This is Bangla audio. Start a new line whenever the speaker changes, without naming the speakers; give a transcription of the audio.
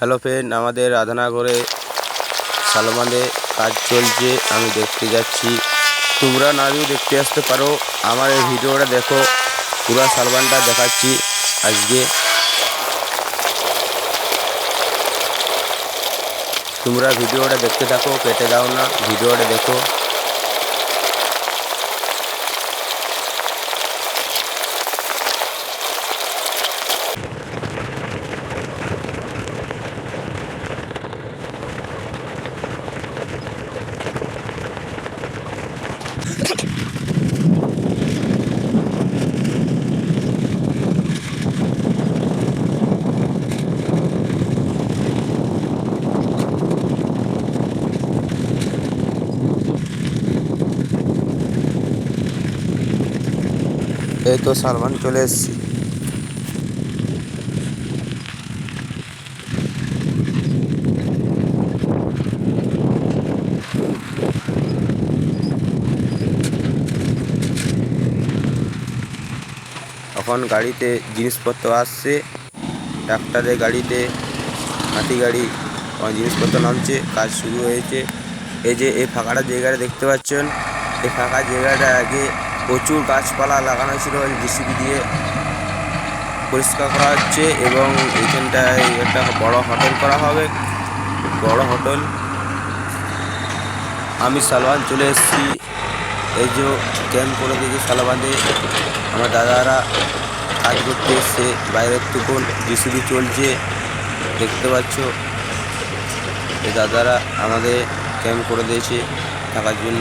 হ্যালো ফ্রেন্ড, আমাদের রাধানাগরে সালমানে কাজ চলছে, আমি দেখতে যাচ্ছি। তোমরা নাও দেখতে আসতে পারো। আমার এই ভিডিওটা দেখো, পুরা সালমানটা দেখাচ্ছি আজকে। তোমরা ভিডিওটা দেখতে থাকো, কেটে দাও না, ভিডিওটা দেখো। এই তো সালমান চলে এসছি এখন গাড়িতে জিনিসপত্র আসছে। ট্রাক্টরের গাড়িতে হাতি গাড়ি জিনিসপত্র নামছে, কাজ শুরু হয়েছে। এই যে, এই ফাঁকাটা জায়গাটা দেখতে পাচ্ছেন। এই ফাঁকা জায়গাটা আগে প্রচুর গাছপালা লাগানো ছিল জিসিবি দিয়ে পরিষ্কার করা হচ্ছে এবং এইখানটায় একটা বড় হোটেল করা হবে। বড় হোটেল। আমি সালওয়ান চলে এসেছি। এই যে ক্যাম্প করে দিয়েছে শালা বাঁধে। আমার দাদারা কাজ করতে এসছে বাইরের টুকুন জিসিবি চলছে, দেখতে পাচ্ছ। এই দাদারা আমাদের ক্যাম্প করে দিয়েছে, থাকার জন্য।